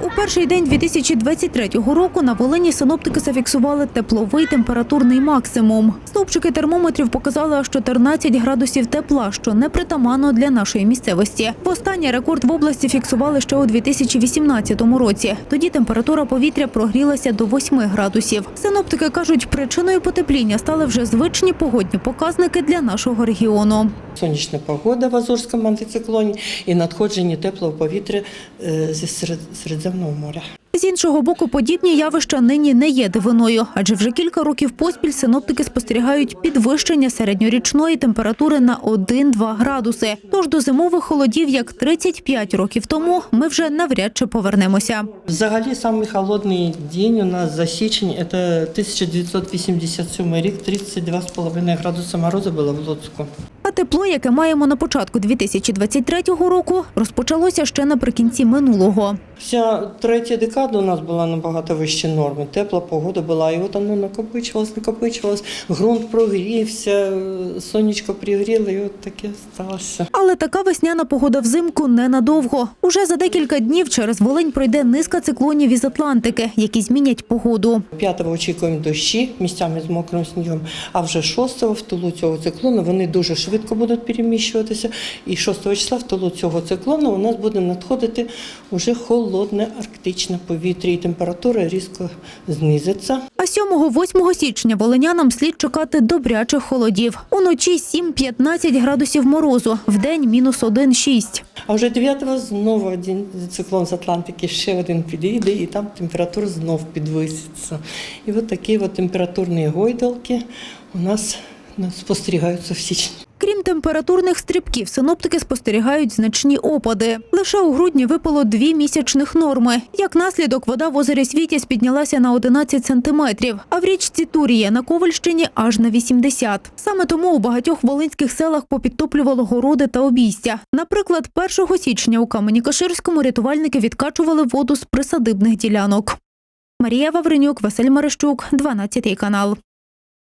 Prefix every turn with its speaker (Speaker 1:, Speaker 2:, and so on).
Speaker 1: У перший день 2023 року на Волині синоптики зафіксували тепловий температурний максимум. Стовпчики термометрів показали аж 14 градусів тепла, що непритаманно для нашої місцевості. Востаннє рекорд в області фіксували ще у 2018 році. Тоді температура повітря прогрілася до 8 градусів. Синоптики кажуть, причиною потепління стали вже звичні погодні показники для нашого регіону.
Speaker 2: Сонячна погода в Азорському антициклоні і надходження теплого повітря е, зі Серед- Середземного моря.
Speaker 1: З іншого боку, подібні явища нині не є дивиною, адже вже кілька років поспіль синоптики спостерігають підвищення середньорічної температури на 1-2 градуси. Тож до зимових холодів, як 35 років тому, ми вже навряд чи повернемося.
Speaker 2: Взагалі, самий холодний день у нас за січень – це 1987 рік, 32,5 градуса морозу було в Луцьку.
Speaker 1: Тепло, яке маємо на початку 2023 року, розпочалося ще наприкінці минулого.
Speaker 2: Вся третя декада у нас була набагато вище норми. Тепла погода була, і от воно накопичувалось, накопичувалось, ґрунт прогрівся, сонечко пригріло, і от таке сталося.
Speaker 1: Але така весняна погода взимку ненадовго. Уже за декілька днів через Волинь пройде низка циклонів із Атлантики, які змінять погоду.
Speaker 2: 5-го очікуємо дощі місцями з мокрим снігом, а вже 6-го в тилу цього циклону вони дуже швидко будуть переміщуватися. І 6 числа в тилу цього циклону у нас буде надходити уже холодне арктичне повітря, і температура різко знизиться.
Speaker 1: А 7-8 січня волинянам слід чекати добрячих холодів. Уночі 7-15 градусів морозу, вдень мінус 1-6.
Speaker 2: А вже 9-го знову один циклон з Атлантики ще один підійде, і там температура знов підвиситься. І от такі от температурні гойдалки у нас ну, спостерігаються в січні.
Speaker 1: Крім температурних стрибків, синоптики спостерігають значні опади. Лише у грудні випало дві місячних норми. Як наслідок, вода в озері Світязь піднялася на 11 сантиметрів, а в річці Турія на Ковальщині аж на 80. Саме тому у багатьох волинських селах попідтоплювало городи та обійстя. Наприклад, 1 січня у Камені-Каширському рятувальники відкачували воду з присадибних ділянок. Марія Вавренюк, Василь Марищук, 12 канал.